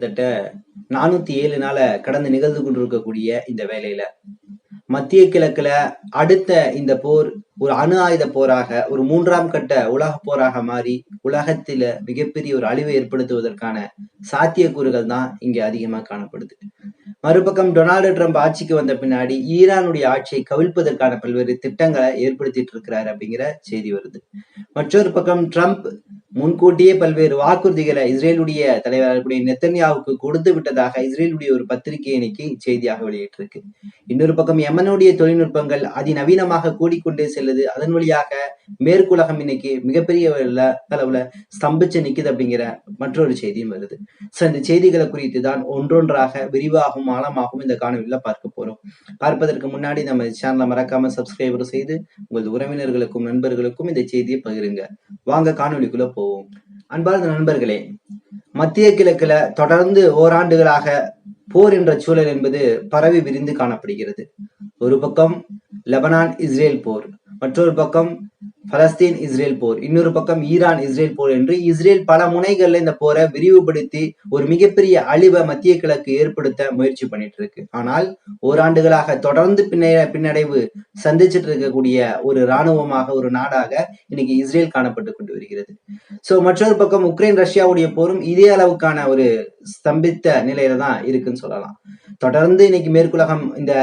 கிட்டத்தட்ட நானூத்தி ஏழு நாள கடந்து நிகழ்ந்து கொண்டிருக்கக்கூடிய இந்த வேலையில மத்திய கிழக்குல அடுத்த இந்த போர் ஒரு அணு ஆயுத போராக ஒரு மூன்றாம் கட்ட உலக போராக மாறி உலகத்தில மிகப்பெரிய ஒரு அழிவை ஏற்படுத்துவதற்கான சாத்தியக்கூறுகள் தான் இங்க அதிகமா காணப்படுது. மறுபக்கம் டொனால்டு ட்ரம்ப் ஆட்சிக்கு வந்த பின்னாடி ஈரானுடைய ஆட்சியை கவிழ்ப்பதற்கான பல்வேறு திட்டங்களை ஏற்படுத்திட்டு இருக்கிறார் அப்படிங்கிற செய்தி வருது. மற்றொரு பக்கம் ட்ரம்ப் முன்கூட்டியே பல்வேறு வாக்குறுதிகளை இஸ்ரேலுடைய தலைவர்களுடைய நெத்தன்யாவுக்கு கொடுத்து விட்டதாக இஸ்ரேலுடைய ஒரு பத்திரிகை இன்னைக்கு செய்தியாக வெளியிட்டிருக்கு. இன்னொரு பக்கம் எமனுடைய தொழில்நுட்பங்கள் அதிநவீனமாக கூடிக்கொண்டே செல்லுது. அதன் வழியாக மேற்குலகம் இன்னைக்கு மிகப்பெரிய அளவுல- அளவுல ஸ்தம்பிச்சு நிக்குது அப்படிங்கிற மற்றொரு செய்தியும் வருது. சோ இந்த செய்திகளை குறித்து தான் ஒன்றொன்றாக விரிவாகவும் ஆழமாகவும் இந்த காணொலியில பார்க்க போறோம். பார்ப்பதற்கு முன்னாடி நம்ம சேனலை மறக்காம சப்ஸ்கிரைபர் செய்து உங்களது உறவினர்களுக்கும் நண்பர்களுக்கும் இந்த செய்தியை பகிருங்க. வாங்க காணொலிக்குள்ள போவோம் அன்பார்ந்த நண்பர்களே மத்திய கிழக்குல தொடர்ந்து ஓராண்டுகளாக போர் என்ற சூழல் என்பது பரவி விரிந்து காணப்படுகிறது. ஒரு பக்கம் லெபனான் இஸ்ரேல் போர் மற்றொரு பக்கம் பலஸ்தீன் இஸ்ரேல் போர். இன்னொரு பக்கம் ஈரான் இஸ்ரேல் போர் என்று இஸ்ரேல் பல முனைகள்ல இந்த போரை விரிவுபடுத்தி ஒரு மிகப்பெரிய அழிவை மத்திய கிழக்கு ஏற்படுத்த முயற்சி பண்ணிட்டு இருக்கு ஆனால் ஓராண்டுகளாக தொடர்ந்து பின்ன பின்னடைவு சந்திச்சிட்டு இருக்கக்கூடிய ஒரு இராணுவமாக ஒரு நாடாக இன்னைக்கு இஸ்ரேல் காணப்பட்டு கொண்டு வருகிறது. சோ மற்றொரு பக்கம் உக்ரைன் ரஷ்யாவுடைய போரும் இதே அளவுக்கான ஒரு ஸ்தம்பித்த நிலையில தான் இருக்குன்னு சொல்லலாம். தொடர்ந்து இன்னைக்கு மேற்குலகம் இந்த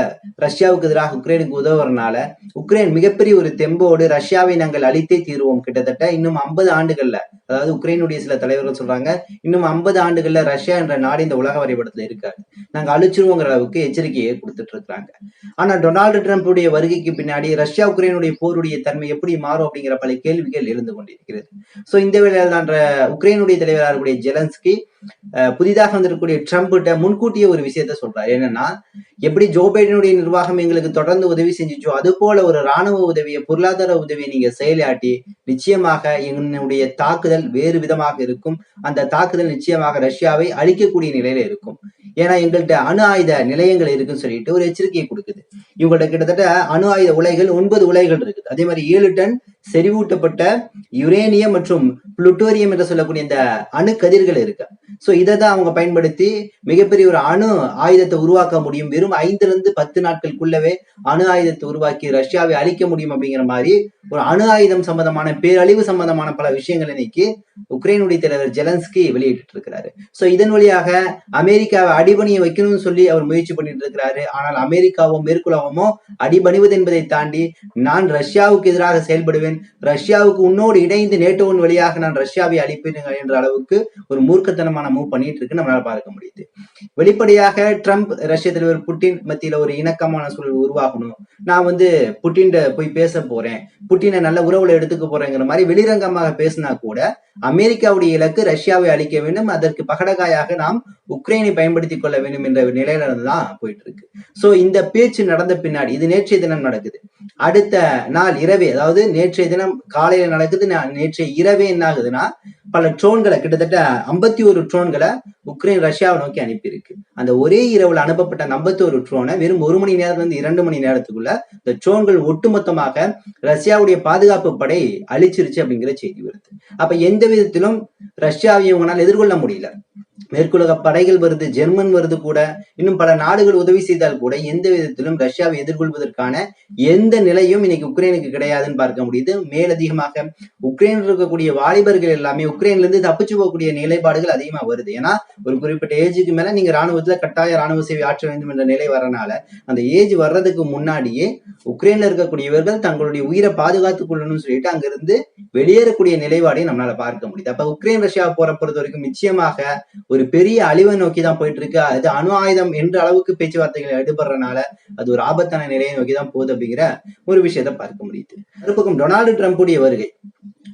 ரஷ்யாவுக்கு எதிராக உக்ரைனுக்கு உதவுறதுனால உக்ரைன் மிகப்பெரிய ஒரு தெம்போடு ரஷ்யாவை நாங்கள் அழித்தே தீருவோம். கிட்டத்தட்ட இன்னும் ஐம்பது ஆண்டுகள்ல அதாவது உக்ரைனுடைய சில தலைவர்கள் சொல்றாங்க இன்னும் ஐம்பது ஆண்டுகள்ல ரஷ்யா என்ற நாடு இந்த உலக வரைபடத்துல இருக்காது. நாங்க அழிச்சிருவோங்கிற அளவுக்கு எச்சரிக்கையை கொடுத்துட்டு இருக்கிறாங்க. ஆனா டொனால்டு ட்ரம்ப்புடைய வருகைக்கு பின்னாடி ரஷ்யா உக்ரைனுடைய போருடைய தன்மை எப்படி மாறும் அப்படிங்கிற பல கேள்விகள் எழுந்து கொண்டிருக்கிறது. சோ இந்த வேளையில் தான் உக்ரைனுடைய தலைவராக இருக்கக்கூடிய ஜெலன்ஸ்கி புதிதாக வந்திருக்கக்கூடிய ட்ரம்ப் கிட்ட முன்கூட்டியே ஒரு விஷயத்த சொல்றாரு. என்னன்னா எப்படி ஜோ பைடனுடைய நிர்வாகம் எங்களுக்கு தொடர்ந்து உதவி செஞ்சுச்சோ அது போல ஒரு ராணுவ உதவியை பொருளாதார உதவியை நீங்க செயலாட்டி நிச்சயமாக என்னுடைய தாக்குதல் வேறு விதமாக இருக்கும். அந்த தாக்குதல் நிச்சயமாக ரஷ்யாவை அழிக்கக்கூடிய நிலையில இருக்கும். ஏன்னா எங்கள்கிட்ட அணு ஆயுத நிலையங்கள் இருக்குன்னு சொல்லிட்டு ஒரு எச்சரிக்கையை கொடுக்குது. இவங்கள்ட்ட கிட்டத்தட்ட அணு ஆயுத உலைகள் ஒன்பது உலைகள் இருக்குது. அதே மாதிரி ஏழு டன் செறிவூட்டப்பட்ட யுரேனியம் மற்றும் புளுட்டோரியம் என்று சொல்லக்கூடிய இந்த அணு கதிர்கள் இருக்கு. ஸோ இதை தான் அவங்க பயன்படுத்தி மிகப்பெரிய ஒரு அணு ஆயுதத்தை உருவாக்க முடியும். வெறும் ஐந்துல இருந்து பத்து நாட்களுக்குள்ளவே அணு ஆயுதத்தை உருவாக்கி ரஷ்யாவை அழிக்க முடியும் அப்படிங்கிற மாதிரி ஒரு அணு ஆயுதம் சம்பந்தமான பேரழிவு சம்பந்தமான பல விஷயங்கள் இன்னைக்கு உக்ரைனுடைய தலைவர் ஜெலன்ஸ்கி வெளியிட்டு இருக்கிறாரு ஸோ இதன் வழியாக அமெரிக்காவை அடிபணியை வைக்கணும்னு சொல்லி அவர் முயற்சி பண்ணிட்டு இருக்கிறாரு. ஆனால் அமெரிக்காவும் அமெரிக்காவோ பாவமோ அடிபணிவது என்பதை தாண்டி நான் ரஷ்யாவுக்கு எதிராக செயல்படுவேன். ரஷ்யாவுக்கு உன்னோடு இணைந்து நேட்டோவின் வழியாக நான் ரஷ்யாவை அழிப்பேன் என்ற அளவுக்கு ஒரு மூர்க்கத்தனமான மூவ் பண்ணிட்டு இருக்கு நம்மளால பார்க்க முடியுது. வெளிப்படையாக ட்ரம்ப் ரஷ்ய தலைவர் புட்டின் மத்தியில ஒரு இணக்கமான சூழல் உருவாகணும். நான் வந்து புட்டின் போய் பேச போறேன். புட்டினை நல்ல உறவுல எடுத்துக்க போறேங்கிற மாதிரி வெளிரங்கமாக பேசினா கூட அமெரிக்காவுடைய இலக்கு ரஷ்யாவை அழிக்க வேண்டும். அதற்கு பகடகாயாக நாம் உக்ரைனை பயன்படுத்திக் கொள்ள வேண்டும் என்ற நிலையில இருந்து தான் போயிட்டு இருக்கு சோ இந்த பேச்சு நடந்த பின்னாடி. இது நேற்றைய தினம் நடக்குது. அடுத்த நாள் இரவே அதாவது நேற்றைய தினம் காலையில நடக்குது நேற்றைய இரவே என்ன ஆகுதுன்னா பல ட்ரோன்களை கிட்டத்தட்ட ஐம்பத்தி ஒரு ட்ரோன்களை உக்ரைன் ரஷ்யாவை நோக்கி அனுப்பியிருக்கு. அந்த ஒரே இரவுல அனுப்பப்பட்ட 51 ஒரு ட்ரோனை வெறும் ஒரு மணி நேரத்துல இருந்து இரண்டு மணி நேரத்துக்குள்ள இந்த ட்ரோன்கள் ஒட்டுமொத்தமாக ரஷ்யாவுடைய பாதுகாப்பு படை அழிச்சிருச்சு அப்படிங்கிற செய்தி வருது. அப்ப எந்த விதத்திலும் ரஷ்யாவை இவங்களால எதிர்கொள்ள முடியல. மேற்குலக படைகள் வருது ஜெர்மன் வருது கூட இன்னும் பல நாடுகள் உதவி செய்தால் கூட எந்த விதத்திலும் ரஷ்யாவை எதிர்கொள்வதற்கான எந்த நிலையும் இன்னைக்கு உக்ரைனுக்கு கிடையாதுன்னு பார்க்க முடியுது. மேலதிகமாக உக்ரைனில் இருக்கக்கூடிய வாலிபர்கள் எல்லாமே உக்ரைன்ல இருந்து தப்பிச்சு போகக்கூடிய நிலைப்பாடுகள் அதிகமா வருது. ஏன்னா ஒரு குறிப்பிட்ட ஏஜுக்கு மேல நீங்க ராணுவத்துல கட்டாய ராணுவ சேவை ஆற்ற வேண்டும் என்ற நிலை வரனால அந்த ஏஜ் வர்றதுக்கு முன்னாடியே உக்ரைன்ல இருக்கக்கூடியவர்கள் தங்களுடைய உயிரை பாதுகாத்துக் கொள்ளணும்னு சொல்லிட்டு அங்கிருந்து வெளியேறக்கூடிய நிலைப்பாடையும் நம்மளால பார்க்க முடியுது. அப்ப உக்ரைன் ரஷ்யா போற பொறுத்த வரைக்கும் நிச்சயமாக ஒரு பெரிய அழிவை நோக்கி தான் போயிட்டு இருக்கு அது அணு ஆயுதம் என்ற அளவுக்கு பேச்சுவார்த்தைகள் எடுபடுறதுனால அது ஒரு ஆபத்தான நிலையை நோக்கி தான் போகுது அப்படிங்கிற ஒரு விஷயத்தை பார்க்க முடியுது. மறுபக்கம் டொனால்டு ட்ரம்புடைய வருகை.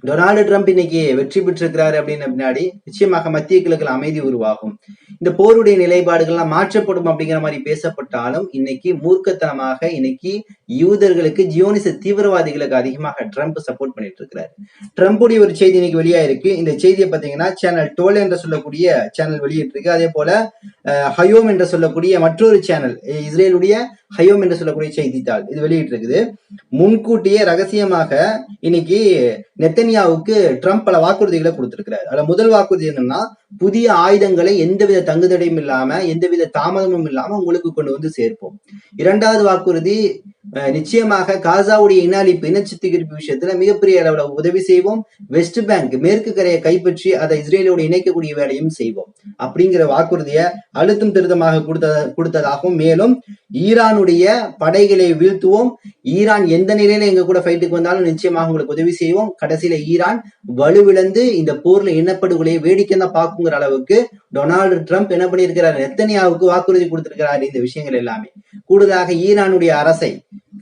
டொனால்டு ட்ரம்ப் இன்னைக்கு வெற்றி பெற்றிருக்கிறாரு அப்படின்னு பின்னாடி நிச்சயமாக மத்திய கிழக்கில் அமைதி உருவாகும். இந்த போருடைய நிலைப்பாடுகள்லாம் மாற்றப்படும் அப்படிங்கிற மாதிரி பேசப்பட்டாலும் இன்னைக்கு மூர்க்கத்தனமாக இன்னைக்கு யூதர்களுக்கு ஜியோனிச தீவிரவாதிகளுக்கு அதிகமாக ட்ரம்ப் சப்போர்ட் பண்ணிட்டு இருக்கிறாரு. ட்ரம்புடைய ஒரு செய்தி இன்னைக்கு வெளியாயிருக்கு இந்த செய்தியை பாத்தீங்கன்னா சேனல் டோல் என்று சொல்லக்கூடிய சேனல் வெளியிட்டிருக்கு. அதே போல அஹ், ஹயோம் என்று சொல்லக்கூடிய மற்றொரு சேனல் இஸ்ரேலுடைய ஹயோம் என்று சொல்லக்கூடிய செய்தித்தாள் இது வெளியிட்டிருக்குது. முன்கூட்டியே ரகசியமாக இன்னைக்கு நெத்தனியாவுக்கு ட்ரம்ப் பல வாக்குறுதிகளை கொடுத்திருக்கிறார். அதுல முதல் வாக்குறுதி என்னன்னா புதிய ஆயுதங்களை எந்தவித தங்குதடையும் இல்லாம எந்தவித தாமதமும் இல்லாம உங்களுக்கு கொண்டு வந்து சேர்ப்போம். இரண்டாவது வாக்குறுதி நிச்சயமாக காசாவுடைய இன அழிப்பு இன விஷயத்துல மிகப்பெரிய அளவுல உதவி செய்வோம். வெஸ்ட் பேங்க் மேற்கு கரையை கைப்பற்றி அதை இஸ்ரேலோடு இணைக்கக்கூடிய வேலையும் செய்வோம். அப்படிங்கிற வாக்குறுதியை அழுத்தம் திருத்தமாக கொடுத்த கொடுத்ததாகவும் மேலும் ஈரானுடைய படைகளை வீழ்த்துவோம். ஈரான் எந்த நிலையில எங்க கூட ஃபைட்டுக்கு வந்தாலும் நிச்சயமாக உங்களுக்கு உதவி செய்வோம். கடைசியில ஈரான் வலுவிழந்து இந்த போர்ல இனப்படுகொலையை வேடிக்கை தான் பார்க்குங்கிற அளவுக்கு டொனால்டு ட்ரம்ப் என்ன பண்ணியிருக்கிறார்? நெத்தனியாவுக்கு வாக்குறுதி கொடுத்திருக்கிறார் இந்த விஷயங்கள் எல்லாமே. கூடுதலாக ஈரானுடைய அரசை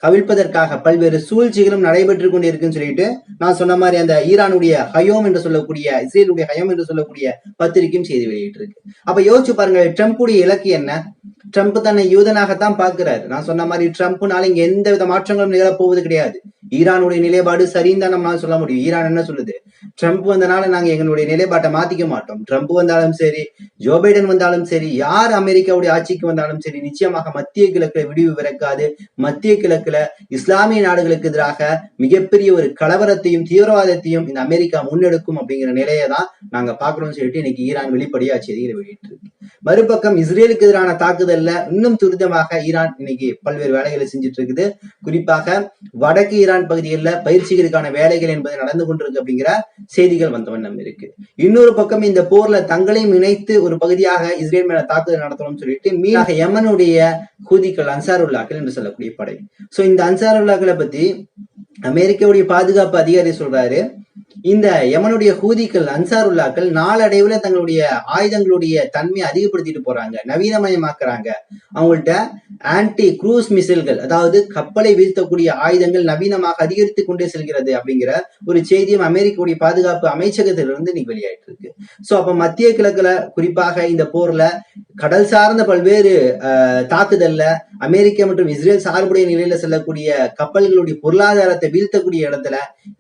கவிழ்ப்பதற்காக பல்வேறு சூழ்ச்சிகளும் நடைபெற்று கொண்டிருக்குன்னு சொல்லிட்டு நான் சொன்ன மாதிரி அந்த ஈரானுடைய ஹயோம் என்று சொல்லக்கூடிய இஸ்ரேலுடைய ஹயோம் என்று சொல்லக்கூடிய பத்திரிகையும் செய்தி வெளியிட்டிருக்கு. அப்ப யோசிச்சு பாருங்க ட்ரம்ப்புடைய இலக்கு என்ன? ட்ரம்ப் தன்னை யூதனாகத்தான் பார்க்கிறாரு. நான் சொன்ன மாதிரி ட்ரம்ப்னால இங்க எந்த வித மாற்றங்களும் நிகழப்போவது கிடையாது. ஈரானுடைய நிலைப்பாடு சரின்னு தான் நம்மளால சொல்ல முடியும். ஈரான் என்ன சொல்லுது? ட்ரம்ப் வந்தனால நாங்க எங்களுடைய நிலைப்பாட்டை மாத்திக்க மாட்டோம். ட்ரம்ப் வந்தாலும் சரி ஜோ பைடன் வந்தாலும் சரி யார் அமெரிக்காவுடைய ஆட்சிக்கு வந்தாலும் சரி நிச்சயமாக மத்திய கிழக்குல விடிவு பிறக்காது. மத்திய கிழக்குல இஸ்லாமிய நாடுகளுக்கு எதிராக மிகப்பெரிய ஒரு கலவரத்தையும் தீவிரவாதத்தையும் இந்த அமெரிக்கா முன்னெடுக்கும் அப்படிங்கிற நிலையை தான் நாங்க பாக்குறோம்னு சொல்லிட்டு இன்னைக்கு ஈரான் வெளிப்படையா செய்திகளை வெளியிட்டிருக்கு. மறுபக்கம் இஸ்ரேலுக்கு எதிரான தாக்குதல்ல இன்னும் துரிதமாக ஈரான் இன்னைக்கு பல்வேறு வேலைகளை செஞ்சுட்டு இருக்குது குறிப்பாக வடக்கு ஈரான் பகுதிகளில் பயிற்சிகளுக்கான வேலைகள் என்பது நடந்து கொண்டிருக்கு அப்படிங்கிற செய்திகள் வந்த வண்ணம் இருக்கு. இன்னொரு பக்கம் இந்த போர்ல தங்களையும் இணைத்து ஒரு பகுதியாக இஸ்ரேல் மேல தாக்குதல் நடத்தணும்னு சொல்லிட்டு மீனாக யமனுடைய ஹூதிக்கள் அன்சாருல்லாக்கள் என்று சொல்லக்கூடிய படை. சோ இந்த அன்சாருல்லாக்களை பத்தி அமெரிக்காவுடைய பாதுகாப்பு அதிகாரி சொல்றாரு. இந்த யமனுடைய ஹூதிக்கள் அன்சாருல்லாக்கள் நாளடைவுல தங்களுடைய ஆயுதங்களுடைய தன்மையை அதிகப்படுத்திட்டு போறாங்க நவீனமயமாக்குறாங்க. அவங்கள்ட்ட ஆன்டி குரூஸ் மிசைல்கள் அதாவது கப்பலை வீழ்த்தக்கூடிய ஆயுதங்கள் நவீனமாக அதிகரித்து கொண்டே செல்கிறது அப்படிங்கிற ஒரு செய்தியும் அமெரிக்காவுடைய பாதுகாப்பு அமைச்சகத்திலிருந்து இன்னைக்கு வெளியாயிட்டு இருக்கு. சோ அப்ப மத்திய கிழக்குல குறிப்பாக இந்த போர்ல கடல் சார்ந்த பல்வேறு தாக்குதல்ல அமெரிக்கா மற்றும் இஸ்ரேல் சார்புடைய நிலையில செல்லக்கூடிய கப்பல்களுடைய பொருளாதாரத்தை வீழ்த்தக்கூடிய இடத்துல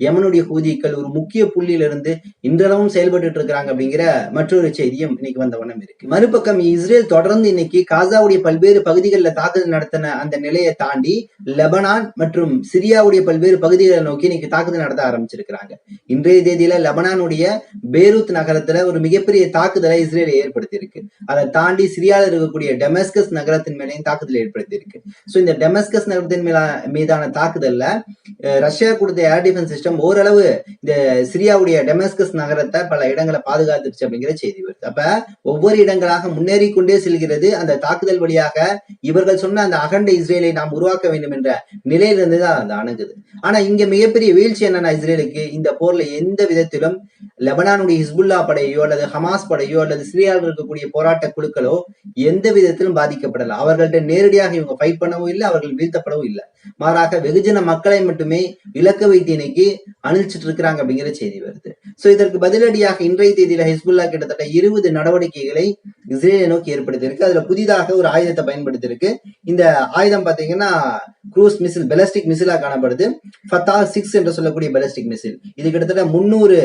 யமனுடைய ஹூதிக்கள் ஒரு முக்கிய புள்ளியிலிருந்து இன்றளவும் செயல்பட்டு இருக்கிறாங்க அப்படிங்கிற மற்றொரு செய்தியும் இன்னைக்கு வந்த வண்ணம் இருக்கு. மறுபக்கம் இஸ்ரேல் தொடர்ந்து இன்னைக்கு காசாவுடைய பல்வேறு பகுதிகளில் தாக்குதல் நடத்தின அந்த நிலையை தாண்டி லெபனான் மற்றும் சிரியாவுடைய பல்வேறு பகுதிகளை நோக்கி இன்னைக்கு தாக்குதல் நடத்த ஆரம்பிச்சிருக்கிறாங்க. இன்றைய தேதியில லெபனானுடைய பேரூத் நகரத்துல ஒரு மிகப்பெரிய தாக்குதலை இஸ்ரேல் ஏற்படுத்தியிருக்கு. அதை தாண்டி சிரியாவில் இருக்கக்கூடிய டெமஸ்கஸ் நகரத்தின் மேலேயும் தாக்குதல் ஏற்படுத்தியிருக்கு. ஸோ இந்த டெமஸ்கஸ் நகரத்தின் மேல மீதான தாக்குதல்ல ரஷ்யா கொடுத்த ஏர் டிஃபென்ஸ் சிஸ்டம் ஓரளவு இந்த சிரியாவுடைய டெமஸ்கஸ் நகரத்தை பல இடங்களை பாதுகாத்துருச்சு அப்படிங்கிற செய்தி வருது. அப்ப ஒவ்வொரு இடங்களாக முன்னேறி கொண்டே செல்கிறது அந்த தாக்குதல் வழியாக இவர்கள் சொன்ன அந்த அகண்ட இஸ்ரேலை நாம் உருவாக்க வேண்டும் என்ற நிலையிலிருந்து தான் அது அணுகுது. ஆனா இங்க மிகப்பெரிய வீழ்ச்சி என்னன்னா இஸ்ரேலுக்கு இந்த போர்ல எந்த விதத்திலும் ஈரானுடைய ஹிஸ்புல்லா படையோ அல்லது ஹமாஸ் படையோ அல்லது சிரியாவில் இருக்கக்கூடிய போராட்ட குழுக்களோ எந்த விதத்திலும் பாதிக்கப்படல. அவர்கள்ட்ட நேரடியாக இவங்க ஃபைட் பண்ணவும் இல்லை அவர்கள் வீழ்த்தப்படவும் இல்லை. மாறாக வெகுஜன மக்களை மட்டுமே இலக்க வைத்து இன்னைக்கு அணிச்சிட்டு இருக்கிறாங்க அப்படிங்கிற செய்தி வருது. சோ இதற்கு பதிலடியாக இன்றைய தேதியில ஹிஸ்புல்லா கிட்டத்தட்ட இருபது நடவடிக்கைகளை இஸ்ரேலை நோக்கி ஏற்படுத்தியிருக்கு. அதுல புதிதாக ஒரு ஆயுதத்தை பயன்படுத்தியிருக்கு. இந்த ஆயுதம் பாத்தீங்கன்னா குரூஸ் மிசில் பெலஸ்டிக் மிசிலா காணப்படுது. ஃபத்தா சிக்ஸ் என்று சொல்லக்கூடிய பெலஸ்டிக் மிசில் இது கிட்டத்தட்ட முன்னூறு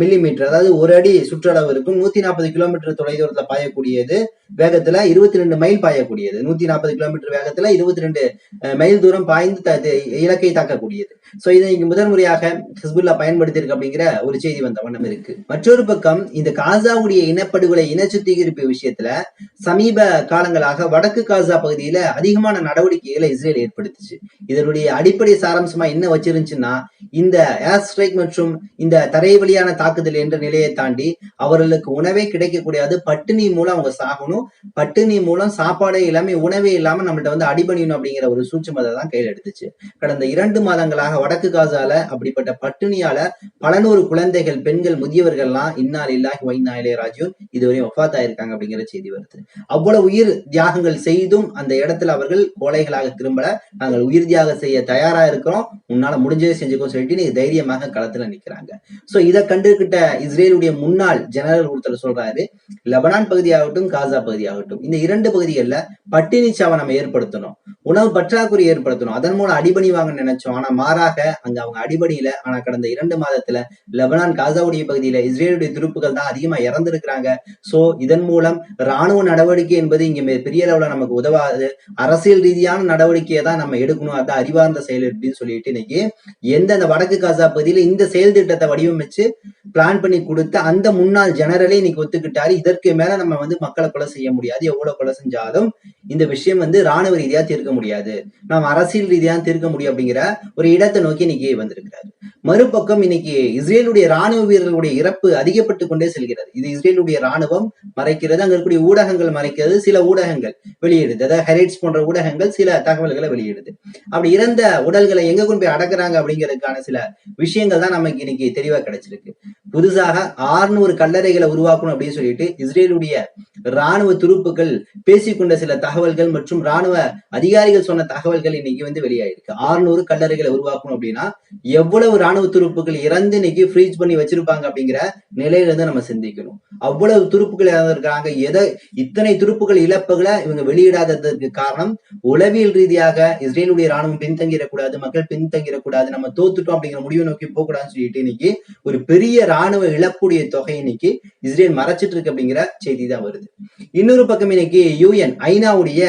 மில்லி மீட்டர் அதாவது ஒரு அடி சுற்றளவு இருக்கும். நூத்தி நாற்பது கிலோமீட்டர் தொலைதூரத்துல பாயக்கூடியது. வேகத்துல இருபத்தி ரெண்டு மைல் பாயக்கூடியது. நூத்தி நாற்பது கிலோமீட்டர் வேகத்துல இருபத்தி ரெண்டு மைல் தூரம் பாய்ந்து இலக்கை தாக்கக்கூடியது. சோ இதை இங்கு முதல் முறையாக ஹிஸ்புல்லா பயன்படுத்தியிருக்கு அப்படிங்கிற ஒரு செய்தி வந்த வண்ணம் இருக்கு. மற்றொரு பக்கம் இந்த காசாவுடைய இனப்படுகொலை இன அப்படிங்கிற விஷயத்துல சமீப காலங்களாக வடக்கு காசா பகுதியில அதிகமான நடவடிக்கைகளை இஸ்ரேல் ஏற்படுத்துச்சு. இதனுடைய அடிப்படை சாராம்சமா என்ன வச்சிருந்துச்சுன்னா இந்த ஏர் ஸ்ட்ரைக் மற்றும் இந்த தரை வழியான தாக்குதல் என்ற நிலையை தாண்டி அவர்களுக்கு உணவே கிடைக்கக்கூடாது. பட்டினி மூலம் அவங்க சாகணும். பட்டினி மூலம் சாப்பாடே இல்லாம உணவே இல்லாம நம்மள்ட்ட வந்து அடிபணியணும் அப்படிங்கிற ஒரு சூட்சுமதை தான் கையில் எடுத்துச்சு. கடந்த இரண்டு மாதங்களாக வடக்கு காசால அப்படிப்பட்ட பட்டினியால பல நூறு குழந்தைகள் பெண்கள் முதியவர்கள்லாம் இன்னால் இல்லாஹி வைனா இளைய இதுவரையும் ஒஃபாத் ஆயிருக்காங்க. அப்படிங்கிற செய்தி வருது. அவ்வளவு உயிர் தியாகங்கள் செய்தும் அந்த இடத்துல அவர்கள் கோழைகளாக திரும்பல. நாங்கள் உயிர் தியாகம் செய்ய தயாரா இருக்கிறோம். உன்னால முடிஞ்சதை செஞ்சுக்கோ சொல்லிட்டு நீங்க தைரியமாக களத்துல நிக்கிறாங்க. சோ இதை கண்டுகிட்ட இஸ்ரேலுடைய முன்னாள் ஜெனரல் ஒருத்தர் சொல்றாரு லெபனான் பகுதியாகட்டும் காசா பகுதியாகட்டும் இந்த இரண்டு பகுதிகளில் பட்டினி சாவை நம்ம ஏற்படுத்தணும். உணவு பற்றாக்குறை ஏற்படுத்தணும். அதன் மூலம் அடிபணி வாங்க நினைச்சோம். ஆனா மாறாக அங்க அவங்க அடிபணியில ஆனா கடந்த இரண்டு மாதத்துல லெபனான் காசாவுடைய பகுதியில இஸ்ரேலுடைய துருப்புகள் தான் அதிகமா இறந்திருக்கிறாங்க. சோ இதன் மூலம் ராணுவ நடவடிக்கை என்பது இங்க பெரிய அளவுல நமக்கு உதவாது. அரசியல் ரீதியான நடவடிக்கையை தான் நம்ம எடுக்கணும். அதான் அறிவார்ந்த செயல் அப்படின்னு சொல்லிட்டு இன்னைக்கு எந்த அந்த வடக்கு காசா பகுதியில இந்த செயல் திட்டத்தை வடிவமைச்சு பிளான் பண்ணி கொடுத்த அந்த முன்னாள் ஜெனரலே இன்னைக்கு ஒத்துக்கிட்டாரு. இதற்கு மேல நம்ம வந்து மக்களை கொலை செய்ய முடியாது. எவ்வளவு கொலை செஞ்சாலும் இந்த விஷயம் வந்து ராணுவ ரீதியா தீர்க்க முடியாது. நாம் அரசியல் ரீதியா தீர்க்க முடியும் அப்படிங்கிற ஒரு இடத்தை நோக்கி இன்னைக்கு வந்திருக்கிறாரு. மறுபக்கம் இன்னைக்கு இஸ்ரேலுடைய ராணுவ வீரர்களுடைய இறப்பு அதிகப்பட்டு கொண்டே செல்கிறது. இது இஸ்ரேலுடைய ராணுவம் மறைக்கிறது அங்க இருக்கக்கூடிய ஊடகங்கள் மறைக்கிறது சில ஊடகங்கள் வெளியிடுது. அதாவது ஹெரைட்ஸ் போன்ற ஊடகங்கள் சில தகவல்களை வெளியிடுது. அப்படி இறந்த உடல்களை எங்க கொண்டு போய் அடக்குறாங்க அப்படிங்கிறதுக்கான சில விஷயங்கள் தான் நமக்கு இன்னைக்கு தெளிவா கிடைச்சிருக்கு. புதுசாக ஆறுநூறு கல்லறைகளை உருவாக்கணும் அப்படின்னு சொல்லிட்டு இஸ்ரேலுடைய ராணுவ துருப்புகள் பேசிக்கொண்ட சில தகவல்கள் மற்றும் ராணுவ அதிகாரிகள் சொன்ன தகவல்கள் இன்னைக்கு வந்து வெளியாயிருக்கு. ஆறுநூறு கல்லறைகளை உருவாக்கணும் அப்படின்னா எவ்வளவு ராணுவ ராணுவ துருப்புகள் இறந்து இன்னைக்கு ஃப்ரீஸ் பண்ணி வச்சிருப்பாங்க அப்படிங்கிற நிலையில இருந்து நம்ம சிந்திக்கணும். அவ்வளவு துருப்புகள் இறந்திருக்காங்க எதை இத்தனை துருப்புகள் இழப்புகளை இவங்க வெளியிடாததுக்கு காரணம் உளவியல் ரீதியாக இஸ்ரேலுடைய ராணுவம் பின்தங்கிடக்கூடாது மக்கள் பின்தங்கிடக்கூடாது நம்ம தோத்துட்டோம் அப்படிங்கிற முடிவு நோக்கி போகக்கூடாதுன்னு சொல்லிட்டு இன்னைக்கு ஒரு பெரிய ராணுவ இழப்புடைய தொகை இன்னைக்கு இஸ்ரேல் மறைச்சிட்டு இருக்கு அப்படிங்கிற செய்தி தான் வருது. இன்னொரு பக்கம் இன்னைக்கு யூஎன் ஐநாவுடைய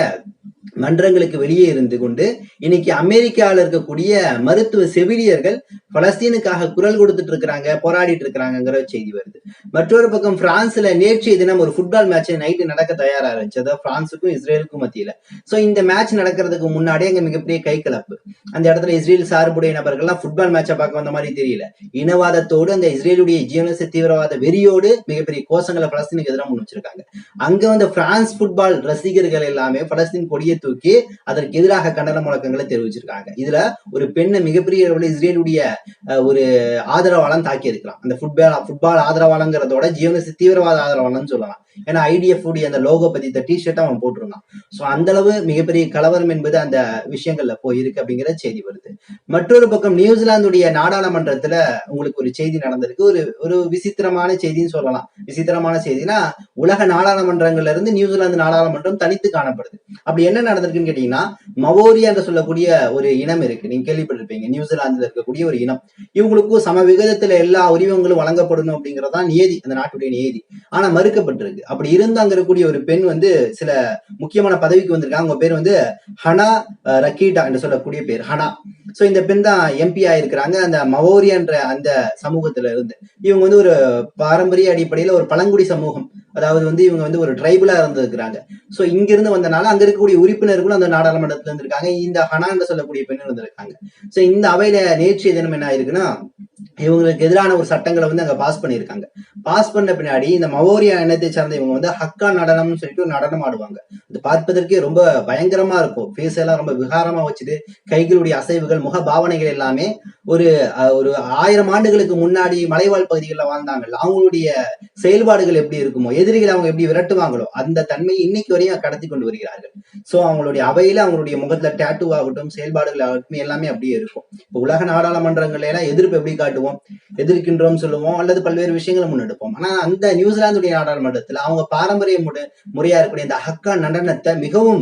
மன்றங்களுக்கு வெளியே இருந்து கொண்டு இன்னைக்கு அமெரிக்காவில் இருக்கக்கூடிய மருத்துவ செவிலியர்கள் பலஸ்தீனுக்காக குரல் கொடுத்துட்டு இருக்கிறாங்க போராடிட்டு இருக்கிறாங்கிற செய்தி வருது. மற்றொரு பக்கம் பிரான்ஸ்ல நேற்றைய தினம் ஒரு ஃபுட்பால் மேட்ச் நைட்டு நடக்க தயாரா இருந்துச்சு. அதாவது பிரான்ஸுக்கும் இஸ்ரேலுக்கும் மத்தியில. சோ இந்த மேட்ச் நடக்கிறதுக்கு முன்னாடியே அங்க மிகப்பெரிய கை கலப்பு அந்த இடத்துல இஸ்ரேல் சார்புடைய நபர்கள்லாம் ஃபுட்பால் மேட்சை பார்க்க வந்த மாதிரி தெரியல. இனவாதத்தோடு அந்த இஸ்ரேலுடைய ஜீவனச தீவிரவாத வெறியோடு மிகப்பெரிய கோஷங்களை பலஸ்தீனுக்கு எதிராக முன் வச்சிருக்காங்க. அங்க வந்து பிரான்ஸ் ஃபுட்பால் ரசிகர்கள் எல்லாமே பலஸ்தீன் கொடியை தூக்கி அதற்கு எதிராக கண்டன முழக்கங்களை தெரிவிச்சிருக்காங்க. இதுல ஒரு பெண்ணை மிகப்பெரிய அளவுல இஸ்ரேலுடைய ஒரு ஆதரவாளன் தாக்கி இருக்கலாம் அந்த ஃபுட்பால் ஃபுட்பால் ஆதரவாளங்கிறதோட ஜியோனஸ் தீவிரவாத ஆதரவாளன்னு சொல்லலாம். ஏன்னா ஐடிஎஃப் உடைய அந்த லோகோ பத்தி டி ஷர்ட் அவன் போட்டிருந்தான். சோ அந்த அளவு மிகப்பெரிய கலவரம் என்பது அந்த விஷயங்கள்ல போயிருக்கு அப்படிங்கிற செய்தி வருது. மற்றொரு பக்கம் நியூசிலாந்துடைய நாடாளுமன்றத்துல உங்களுக்கு ஒரு செய்தி நடந்திருக்கு. ஒரு ஒரு விசித்திரமான செய்தின்னு சொல்லலாம். விசித்திரமான செய்தினா உலக நாடாளுமன்றங்கள்ல இருந்து நியூசிலாந்து நாடாளுமன்றம் தனித்து காணப்படுது. அப்படி என்ன நடந்திருக்குன்னு கேட்டீங்கன்னா மவோரியா என்று சொல்லக்கூடிய ஒரு இனம் இருக்கு. நீங்க கேள்விப்பட்டிருப்பீங்க. நியூசிலாந்துல இருக்கக்கூடிய ஒரு இனம். இவங்களுக்கும் சம விகிதத்துல எல்லா உரிமங்களும் வழங்கப்படணும் அப்படிங்கறதுதான் நியதி அந்த நாட்டுடைய நியதி. ஆனா மறுக்கப்பட்டிருக்கு. அப்படி இருந்து அங்க இருக்கக்கூடிய ஒரு பெண் வந்து சில முக்கியமான பதவிக்கு வந்திருக்காங்க. அவங்க பேர் வந்து ஹனா ரக்கீட்டா என்று சொல்லக்கூடிய பேர். ஹனா. சோ இந்த பெண் தான் எம்பி ஆயிருக்கிறாங்க. அந்த மவோரியன்ற அந்த சமூகத்துல இருந்து. இவங்க வந்து ஒரு பாரம்பரிய அடிப்படையில ஒரு பழங்குடி சமூகம். அதாவது வந்து இவங்க வந்து ஒரு ட்ரைபிளா இருந்திருக்கிறாங்க. சோ இங்க இருந்து வந்தனால அங்க இருக்கக்கூடிய உறுப்பினர்களும் அந்த நாடாளுமன்றத்துல இருந்திருக்காங்க. இந்த ஹனா என்று சொல்லக்கூடிய பெண் இருந்திருக்காங்க. சோ இந்த அவையில நேற்றைய தினம் என்ன ஆயிருக்குன்னா இவங்களுக்கு எதிரான ஒரு சட்டங்களை வந்து அங்க பாஸ் பண்ணியிருக்காங்க. பாஸ் பண்ண பின்னாடி இந்த மவோரியா இனத்தை சார்ந்த இவங்க வந்து ஹக்கா நடனம்னு சொல்லிட்டு ஒரு நடனம் ஆடுவாங்க. இது பார்ப்பதற்கே ரொம்ப பயங்கரமா இருக்கும். ஃபேஸ் எல்லாம் ரொம்ப விகாரமா வச்சுட்டு கைகளுடைய அசைவுகள் முக பாவனைகள் எல்லாமே ஒரு ஒரு ஆயிரம் ஆண்டுகளுக்கு முன்னாடி மலைவாழ் பகுதிகளில் வாழ்ந்தாங்கல்ல அவங்களுடைய செயல்பாடுகள் எப்படி இருக்குமோ எதிரிகளை அவங்க எப்படி விரட்டுவாங்களோ அந்த தன்மையை இன்னைக்கு வரையும் கடத்தி கொண்டு வருகிறார்கள். சோ அவங்களுடைய அவையில அவங்களுடைய முகத்துல டேட்டூ ஆகட்டும் செயல்பாடுகள் ஆகட்டும் எல்லாமே அப்படியே இருக்கும். இப்போ உலக நாடாளுமன்றங்கள்ல எல்லாம் எதிர்ப்பு எப்படி காட்டுவோம்? சொல்லுவோம் எதிர்க்கின்றோம் சொல்லுவோம் அல்லது பல்வேறு விஷயங்களை முன்னெடுப்போம். ஆனா அந்த நியூசிலாந்துடைய நாடாளுமன்றத்துல அவங்க பாரம்பரிய முறை முறையா இருக்கக்கூடிய இந்த ஹக்கா நடனத்தை மிகவும்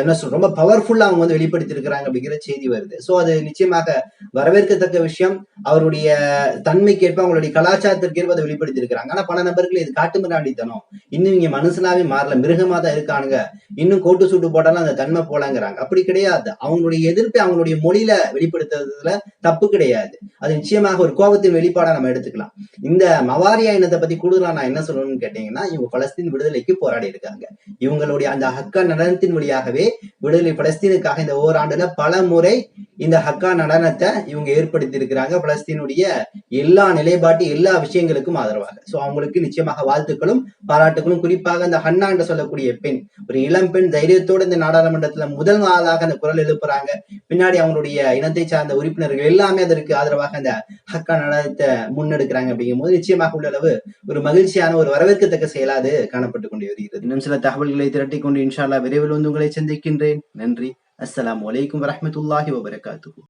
என்ன சொல்ற ரொம்ப பவர்ஃபுல்லா அவங்க வந்து வெளிப்படுத்தி இருக்கிறாங்க அப்படிங்கிற செய்தி வருது. சோ அது நிச்சயமாக வரவேற்கத்தக்க விஷயம். அவருடைய தன்மைக்கேற்ப அவங்களுடைய கலாச்சாரத்திற்கு ஏற்ப அதை வெளிப்படுத்தி இருக்கிறாங்க ஆனா பல நபர்கள் இது காட்டுமிராண்டித்தனம் இன்னும் இங்க மனுஷனாவே மாறல மிருகமா தான் இருக்கானுங்க. இன்னும் கோட்டு சூட்டு போட்டாலும் அந்த தன்மை போலங்கிறாங்க. அப்படி கிடையாது. அவங்களுடைய எதிர்ப்பை அவங்களுடைய மொழியில வெளிப்படுத்துறதுல தப்பு கிடையாது. அது நிச்சயமாக ஒரு கோபத்தின் வெளிப்பாடா நம்ம எடுத்துக்கலாம். இந்த மவாரியா இனத்தை பத்தி கூடுதலா நான் என்ன சொல்லணும்னு கேட்டீங்கன்னா இவங்க பலஸ்தீன் விடுதலைக்கு போராடி இருக்காங்க. இவங்களுடைய அந்த ஹக்கா நடனத்தின் வழியாகவே விடுதலை பலஸ்தீனுக்காக இந்த ஓராண்டுல பல முறை இந்த ஹக்கா நடனத்தை இவங்க ஏற்படுத்தி இருக்கிறாங்க. பலஸ்தீனுடைய எல்லா நிலைப்பாட்டு எல்லா விஷயங்களுக்கும் ஆதரவாக. சோ அவங்களுக்கு நிச்சயமாக வாழ்த்துக்களும் பாராட்டுகளும். குறிப்பாக அந்த ஹன்னா என்று சொல்லக்கூடிய பெண் ஒரு இளம் பெண் தைரியத்தோடு இந்த நாடாளுமன்றத்துல முதல் நாளாக அந்த குரல் எழுப்புறாங்க. பின்னாடி அவங்களுடைய இனத்தை சார்ந்த உறுப்பினர்கள் எல்லாமே அதற்கு ஆதரவாக அந்த ஹக்கா நடத்த முன்னெடுக்கிறாங்க அப்படிங்கும் போது நிச்சயமாக உள்ள அளவு ஒரு மகிழ்ச்சியான ஒரு வரவேற்கத்தக்க செயலாது காணப்பட்டு கொண்டு வருகிறது. இன்னும் சில தகவல்களை திரட்டி கொண்டு இன்ஷா விரைவில் வந்து உங்களை சந்திக்கின்றேன். நன்றி. அஸ்லாம் வலைக்கும் வரமத்துல்லாஹி வபரகாத்து